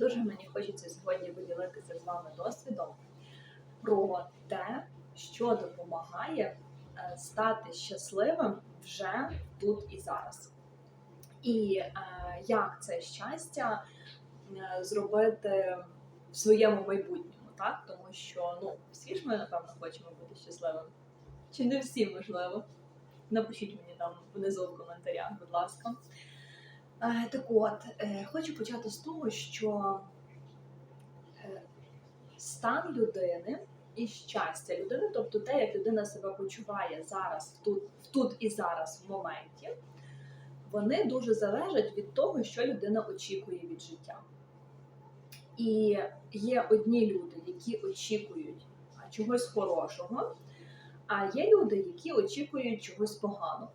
Дуже мені хочеться сьогодні поділитися з вами досвідом про те, що допомагає е, стати щасливим вже тут і зараз. І е, як це щастя е, зробити в своєму майбутньому, так? Тому що ну, всі ж ми, напевно, хочемо бути щасливими. Чи не всі, можливо? Напишіть мені там внизу в коментарях, будь ласка. Так от, е, хочу почати з того, що е, стан людини і щастя людини, тобто те, як людина себе почуває зараз, тут, тут і зараз в моменті, вони дуже залежать від того, що людина очікує від життя. І є одні люди, які очікують чогось хорошого, а є люди, які очікують чогось поганого.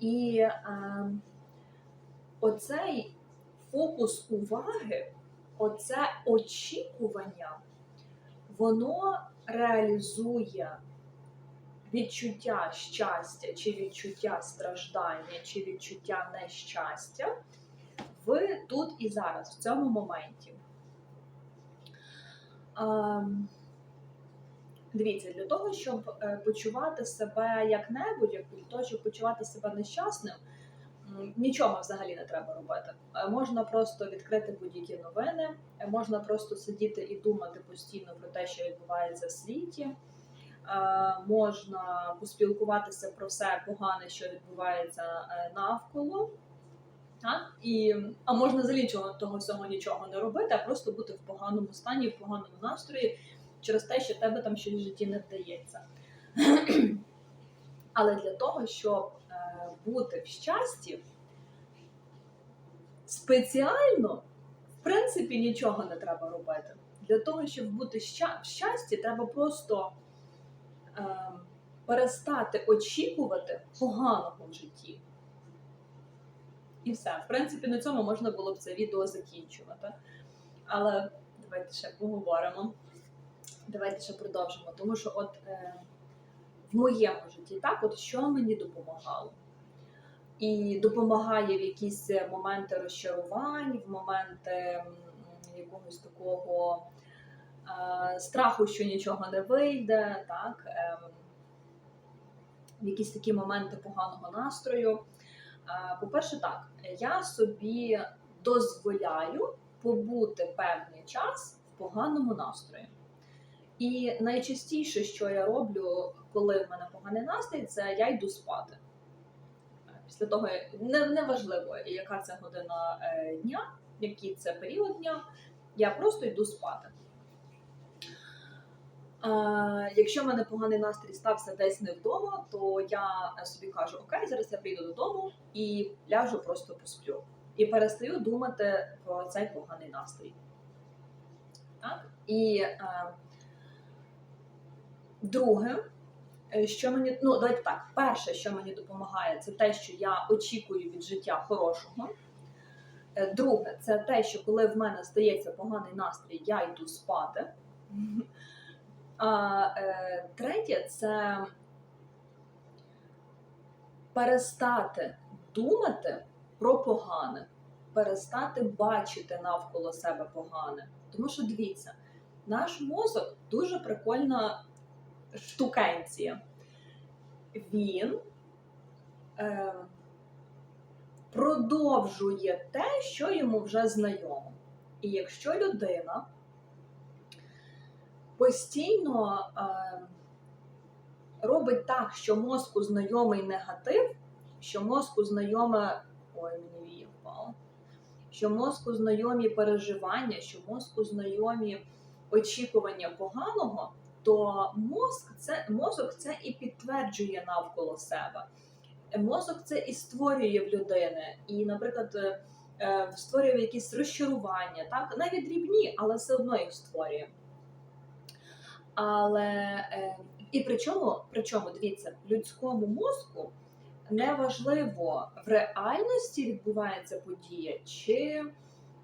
І е, оцей фокус уваги, оце очікування, воно реалізує відчуття щастя, чи відчуття страждання, чи відчуття нещастя в тут і зараз, в цьому моменті. Ем, Дивіться, для того, щоб е, почувати себе як-небудь, як для того, щоб почувати себе нещасним, нічого взагалі не треба робити. Е, Можна просто відкрити будь-які новини, е, можна просто сидіти і думати постійно про те, що відбувається в світі. Е, Можна поспілкуватися про все погане, що відбувається навколо. Так? І, а можна взагалі того всього нічого не робити, а просто бути в поганому стані, в поганому настрої через те, що тебе там щось в житті не вдається. Але для того, щоб бути в щасті, спеціально, в принципі, нічого не треба робити. Для того, щоб бути в щасті, треба просто е, перестати очікувати поганого в житті. І все. В принципі, на цьому можна було б це відео закінчувати. Але давайте ще поговоримо. Давайте ще продовжимо. Тому що, от е, в моєму житті, так, от що мені допомагало? І допомагає в якісь моменти розчарувань, в моменти якогось такого е, страху, що нічого не вийде, так, ем, в якісь такі моменти поганого настрою. Е, По-перше, так, я собі дозволяю побути певний час в поганому настрої. І найчастіше, що я роблю, коли в мене поганий настрій, це я йду спати. Після того не, не важливо, яка це година е, дня, який це період дня, я просто йду спати. Е, якщо в мене поганий настрій стався десь не вдома, то я собі кажу: Окей, зараз я прийду додому і ляжу просто посплю. І перестаю думати про цей поганий настрій. Так? І е, друге, що мені, ну давайте так, перше, що мені допомагає, це те, що я очікую від життя хорошого. Е, Друге, це те, що коли в мене стається поганий настрій, я йду спати. А е, третє це перестати думати про погане, перестати бачити навколо себе погане. Тому що дивіться, наш мозок дуже прикольна штукенція. Він е, продовжує те, що йому вже знайомо. І якщо людина постійно е, робить так, що мозку знайомий негатив, що мозку знайоме. Ой, мені вія впала. Що мозку знайомі переживання, що мозку знайомі очікування поганого, то мозк це, мозок це і підтверджує навколо себе. Мозок це і створює в людини. І, наприклад, е, е, створює якісь розчарування, так? навіть дрібні, але все одно їх створює. Але е, і причому, причому, дивіться, людському мозку неважливо в реальності відбувається подія, чи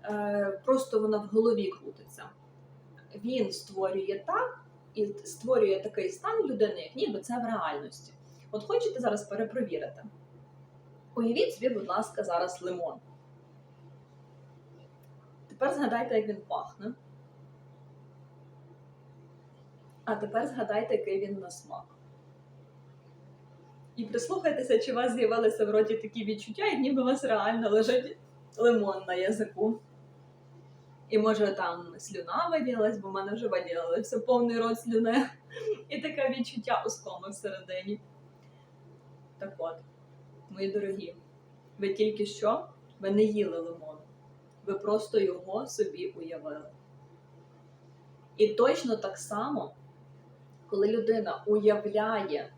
е, просто вона в голові крутиться. Він створює так і створює такий стан людини, як ніби це в реальності. От хочете зараз перепровірити? Уявіть собі, будь ласка, зараз лимон. тепер згадайте, як він пахне. А тепер згадайте, який він на смак. І прислухайтеся, чи у вас з'явилися в роті такі відчуття, як ніби у вас реально лежить лимон на язику. І може там слюна виділилась, бо в мене вже виділилося повний рот слюни. І таке відчуття у скоми всередині. Так от, мої дорогі, ви тільки що ви не їли лимон. Ви просто його собі уявили. І точно так само, коли людина уявляє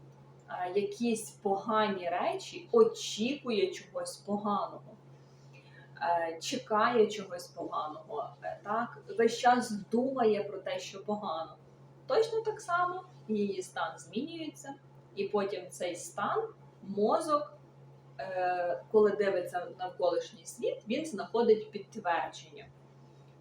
якісь погані речі, очікує чогось поганого, чекає чогось поганого, е, так, весь час думає про те, що погано. Точно так само її стан змінюється, і потім цей стан, мозок, е, коли дивиться навколишній світ, він знаходить підтвердження.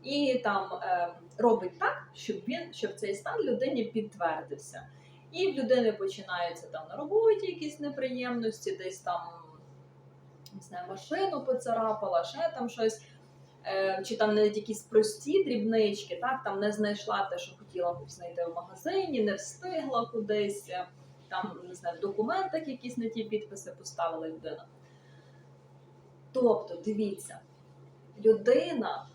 І там е, робить так, щоб він щоб цей стан людині підтвердився. І в людини починаються там на роботі якісь неприємності, десь там не знаю, машину поцарапала, ще там щось. Е, чи там навіть якісь прості дрібнички, так там не знайшла те, що хотіла б знайти в магазині, не встигла кудись, е, там не знаю, в документах якісь не ті підписи поставила людина. Тобто, дивіться, людина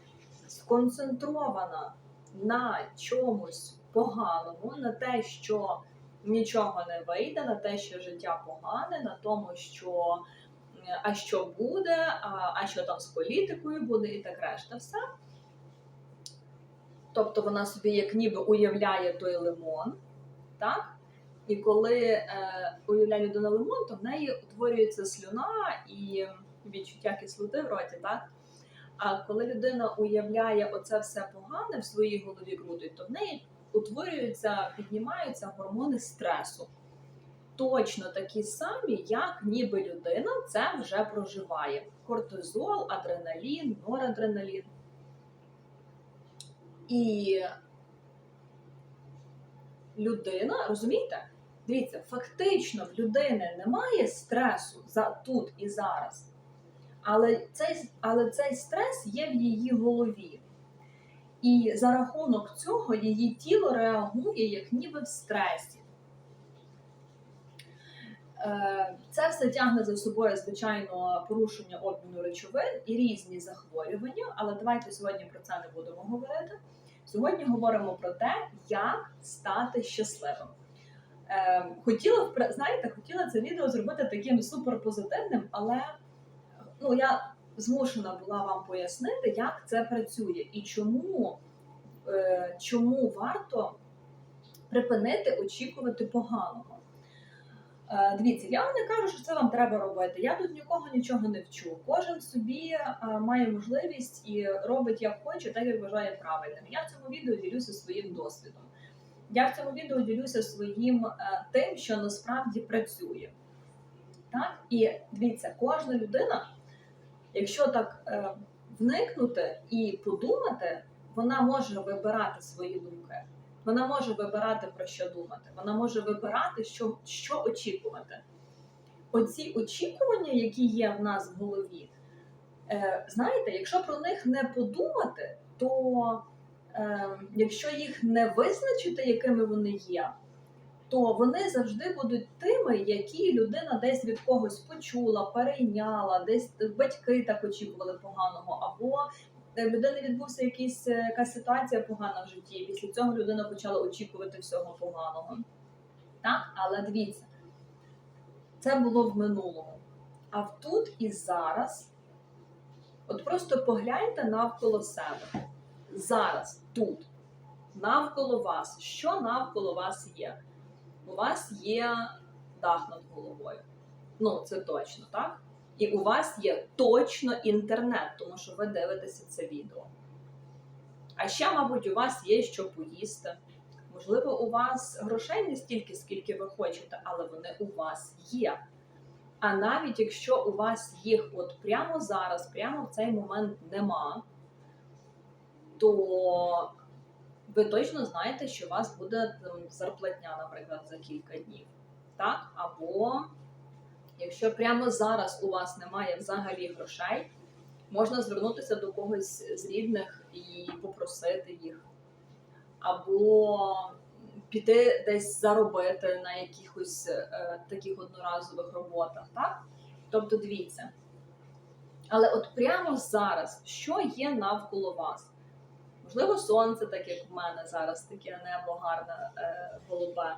сконцентрована на чомусь поганому, на те, що нічого не вийде, на те, що життя погане, на тому, що а що буде, а, а що там з політикою буде, і так решта все. Тобто вона собі як ніби уявляє той лимон, так? І коли е, уявляє людина лимон, то в неї утворюється слюна і відчуття кислоти в роті, так? А коли людина уявляє оце все погане в своїй голові крутить, то в неї утворюються, піднімаються гормони стресу. Точно такі самі, як ніби людина це вже проживає: кортизол, адреналін, норадреналін. І людина, розумієте? Дивіться, фактично в людини немає стресу за тут і зараз. Але цей, але цей стрес є в її голові. І за рахунок цього її тіло реагує як ніби в стресі. Е, Це все тягне за собою, звичайно, порушення обміну речовин і різні захворювання, але давайте сьогодні про це не будемо говорити. Сьогодні говоримо про те, як стати щасливим. Е, Хотіла, знаєте, хотіла це відео зробити таким суперпозитивним, але ну, я змушена була вам пояснити, як це працює і чому, е, чому варто припинити очікувати поганого. Е, Дивіться, я вам не кажу, що це вам треба робити. Я тут нікого нічого не вчу. Кожен собі е, має можливість і робить як хоче, так як вважає правильним. Я в цьому відео ділюся своїм досвідом. Я в цьому відео ділюся своїм е, тим, що насправді працює. Так? І дивіться, кожна людина, якщо так вникнути і подумати, вона може вибирати свої думки. Вона може вибирати про що думати. Вона може вибирати, що, що очікувати. Оці очікування, які є в нас в голові, е, знаєте, якщо про них не подумати, то е, якщо їх не визначити, якими вони є, то вони завжди будуть тими, які людина десь від когось почула, перейняла, десь батьки так очікували поганого, або е, в людини відбувся якийсь, е, якась ситуація погана в житті, і після цього людина почала очікувати всього поганого. Так, але дивіться, це було в минулому. А в тут і зараз, от просто погляньте навколо себе. Зараз, тут, навколо вас, що навколо вас є? У вас є дах над головою. Ну, це точно, так? І у вас є точно інтернет, тому що ви дивитеся це відео. А ще, мабуть, у вас є що поїсти. Можливо, у вас грошей не стільки, скільки ви хочете, але вони у вас є. А навіть якщо у вас їх от прямо зараз, прямо в цей момент нема, то ви точно знаєте, що у вас буде зарплатня, наприклад, за кілька днів. Так? Або якщо прямо зараз у вас немає взагалі грошей, Можна звернутися до когось з рідних і попросити їх, або піти десь заробити на якихось е, таких одноразових роботах. Так? Тобто, дивіться. Але от прямо зараз, що є навколо вас? Можливо, сонце, так як в мене зараз, таке небо гарне, е, голубе.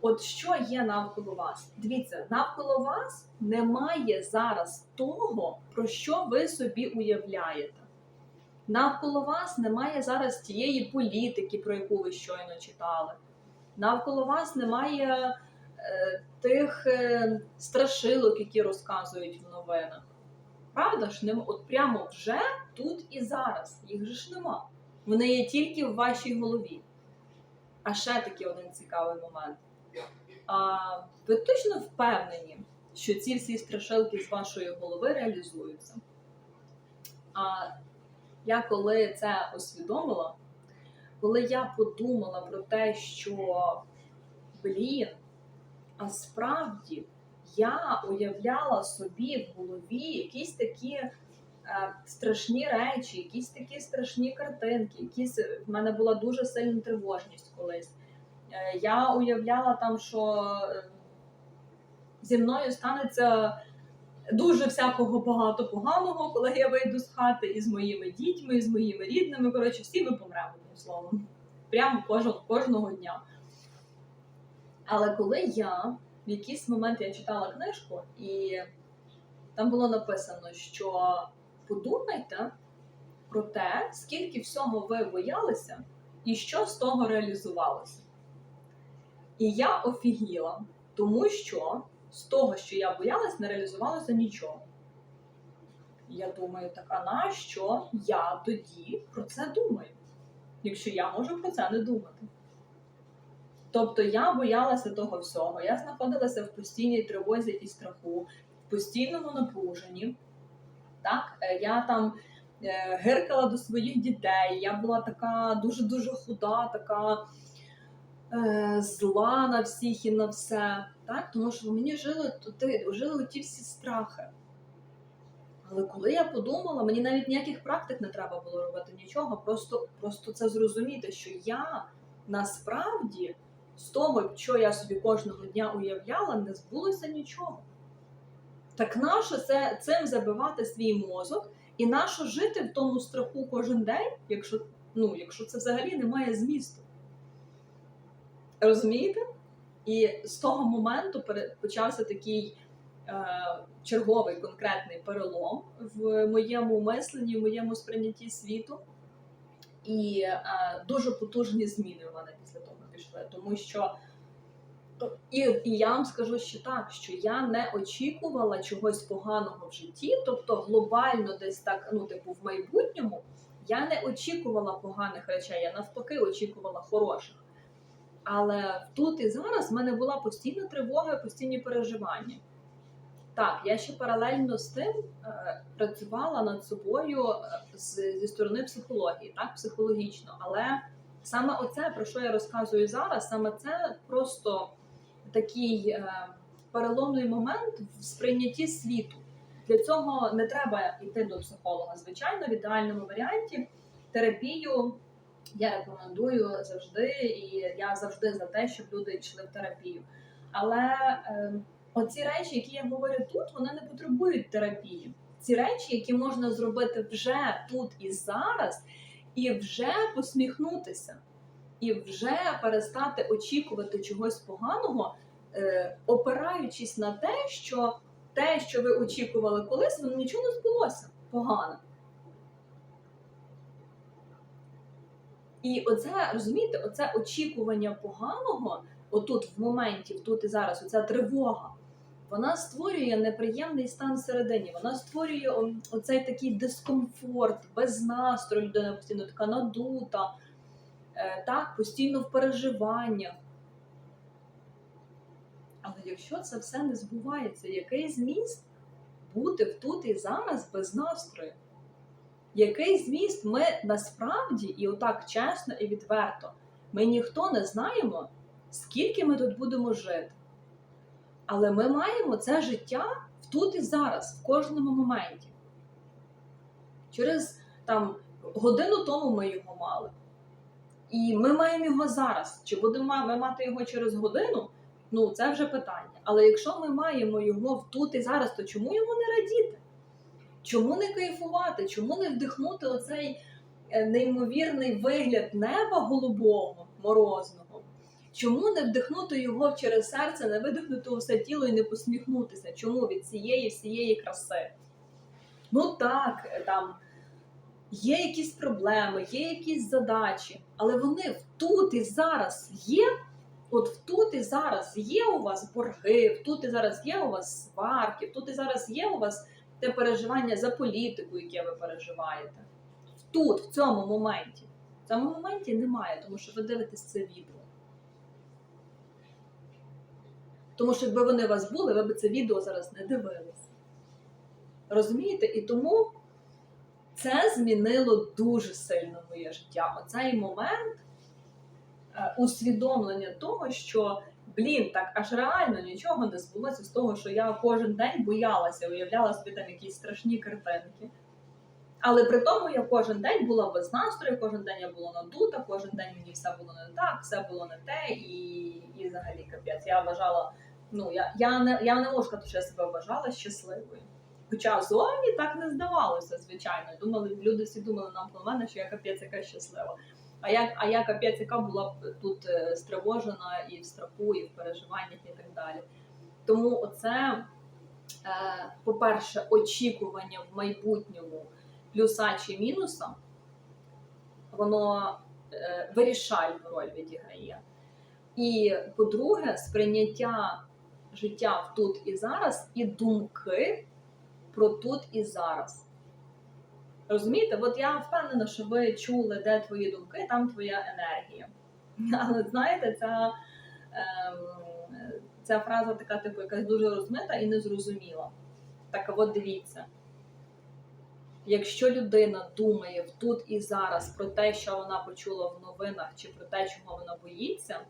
От що є навколо вас? Дивіться, навколо вас немає зараз того, про що ви собі уявляєте. Навколо вас немає зараз тієї політики, про яку ви щойно читали. Навколо вас немає е, тих е, страшилок, які розказують в новинах. Правда ж, нема, от прямо вже тут і зараз. Їх же ж нема. Вони є тільки в вашій голові. А ще такий один цікавий момент. А, ви точно впевнені, що ці всі страшилки з вашої голови реалізуються? А я коли це усвідомила, коли я подумала про те, що блін, а справді я уявляла собі в голові якісь такі е, страшні речі, якісь такі страшні картинки, якісь в мене була дуже сильна тривожність колись. Е, я уявляла там, що е, зі мною станеться дуже всякого багато поганого, коли я вийду з хати, і з моїми дітьми, і з моїми рідними. Коротше, всі ми помремо, одним словом. Прямо кожного, кожного дня. Але коли я в якийсь момент я читала книжку, і там було написано, що подумайте про те, скільки всього ви боялися, і що з того реалізувалося. І я офігіла, тому що з того, що я боялась, не реалізувалося нічого. Я думаю, так а на що я тоді про це думаю, якщо я можу про це не думати? Тобто я боялася того всього. Я знаходилася в постійній тривозі і страху, в постійному напруженні. Так? Е, Я там е, гиркала до своїх дітей, я була така дуже-дуже худа, така зла на всіх і на все. Так? Тому що мені жили туди, жили ті всі страхи. Але коли я подумала, мені навіть ніяких практик не треба було робити нічого, просто, просто це зрозуміти, що я насправді з того, що я собі кожного дня уявляла, не збулося нічого. Так нащо це цим забивати свій мозок, і нащо жити в тому страху кожен день, якщо, ну, якщо це взагалі не має змісту? Розумієте? І з того моменту почався такий е, черговий конкретний перелом в моєму мисленні, в моєму сприйнятті світу. І е, дуже потужні зміни в мене після того пішли, тому що і, і я вам скажу ще так, що я не очікувала чогось поганого в житті, тобто глобально десь так, ну типу, в майбутньому я не очікувала поганих речей, я навпаки очікувала хороших. Але тут і зараз в мене була постійна тривога, постійні переживання. Так, я ще паралельно з тим е, працювала над собою е, зі сторони психології, так, психологічно. Але саме оце, про що я розказую зараз, саме це просто такий е, переломний момент в сприйнятті світу. Для цього не треба йти до психолога. Звичайно, в ідеальному варіанті терапію я рекомендую завжди, і я завжди за те, щоб люди йшли в терапію. Але е, оці речі, які я говорю тут, вони не потребують терапії. Ці речі, які можна зробити вже тут і зараз, і вже посміхнутися, і вже перестати очікувати чогось поганого, е, опираючись на те, що те, що ви очікували колись, воно нічого не збулося погано. І оце, розумієте, оце очікування поганого, отут в моменті, тут і зараз, оця тривога, вона створює неприємний стан всередині, вона створює оцей такий дискомфорт, без настрою, людина постійно така надута, е, так, постійно в переживаннях. Але якщо це все не збувається, який зміст бути тут і зараз без настрою? Який зміст ми насправді, і отак чесно і відверто, ми ніхто не знаємо, скільки ми тут будемо жити. Але ми маємо це життя тут і зараз, в кожному моменті. Через там годину тому ми його мали. І ми маємо його зараз. Чи будемо ми мати його через годину? Ну, це вже питання. Але якщо ми маємо його тут і зараз, то чому йому не радіти? Чому не кайфувати? Чому не вдихнути оцей е, неймовірний вигляд неба голубого, морозного? Чому не вдихнути його через серце, не видихнути усе тіло і не посміхнутися? Чому від цієї всієї краси? Ну так, е, там є якісь проблеми, є якісь задачі, але вони тут і зараз є. От тут і зараз є у вас борги, тут і зараз є у вас сварки, тут і зараз є у вас те переживання за політику, яке ви переживаєте. Тут, в цьому моменті. В цьому моменті немає, тому що ви дивитесь це відео. Тому що якби вони у вас були, ви б це відео зараз не дивились. Розумієте? І тому це змінило дуже сильно моє життя. Оцей момент е, усвідомлення того, що блін, так аж реально нічого не збулося з того, що я кожен день боялася, уявляла собі там якісь страшні картинки. Але при тому я кожен день була без настрою, кожен день я була надута, кожен день мені все було не так, все було не те, і, і взагалі капець. Я вважала, ну я, я, не, я не можу сказати, що я себе вважала щасливою. Хоча зовні так не здавалося, звичайно. Думали, люди всі думали нам про мене, що я капець яка щаслива. А я, а я капець, яка була б тут е, стривожена і в страху, і в переживаннях, і так далі. Тому оце, е, по-перше, очікування в майбутньому плюса чи мінуса, воно е, вирішальну роль відіграє. І по-друге, сприйняття життя в тут і зараз, і думки про тут і зараз. Розумієте, от я впевнена, що ви чули, де твої думки, там твоя енергія. Але знаєте, ця, ем, ця фраза така, типу, якась дуже розмита і незрозуміла. Так от дивіться. Якщо людина думає тут і зараз про те, що вона почула в новинах, чи про те, чого вона боїться,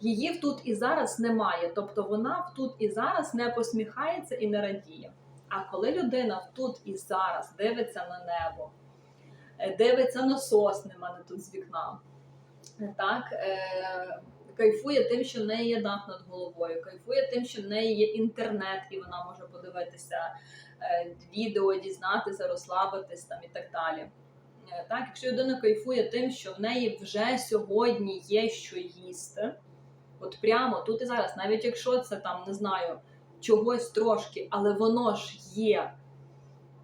її тут і зараз немає. Тобто вона тут і зараз не посміхається і не радіє. А коли людина тут і зараз дивиться на небо, е, дивиться на сосни, в мене тут з вікна, так, е, кайфує тим, що в неї є дах над головою, кайфує тим, що в неї є інтернет, і вона може подивитися е, відео, дізнатися, розслабитись там і так далі. Е, Так, якщо людина кайфує тим, що в неї вже сьогодні є що їсти, от прямо тут і зараз, навіть якщо це там не знаю чогось трошки, але воно ж є,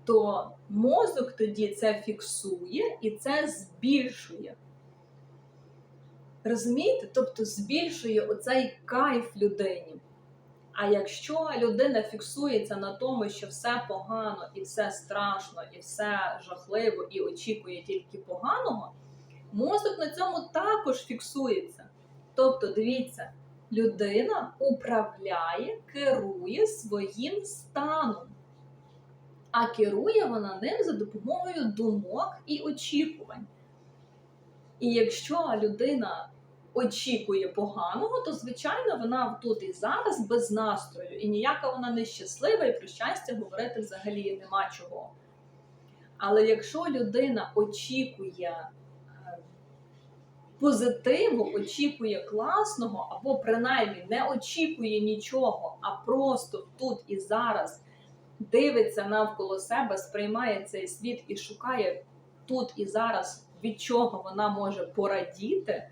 то мозок тоді це фіксує і це збільшує. Розумієте? Тобто збільшує оцей кайф людині. А якщо людина фіксується на тому, що все погано і все страшно, і все жахливо, і очікує тільки поганого, мозок на цьому також фіксується. Тобто, дивіться, людина управляє, керує своїм станом. А керує вона ним за допомогою думок і очікувань. І якщо людина очікує поганого, то звичайно вона тут і зараз без настрою, і ніяка вона не щаслива, і про щастя говорити взагалі нема чого. Але якщо людина очікує позитиву, очікує класного, або принаймні не очікує нічого, а просто тут і зараз дивиться навколо себе, сприймає цей світ і шукає тут і зараз, від чого вона може порадіти,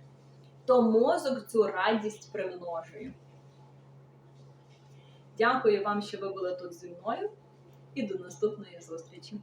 то мозок цю радість примножує. Дякую вам, що ви були тут зі мною, і до наступної зустрічі!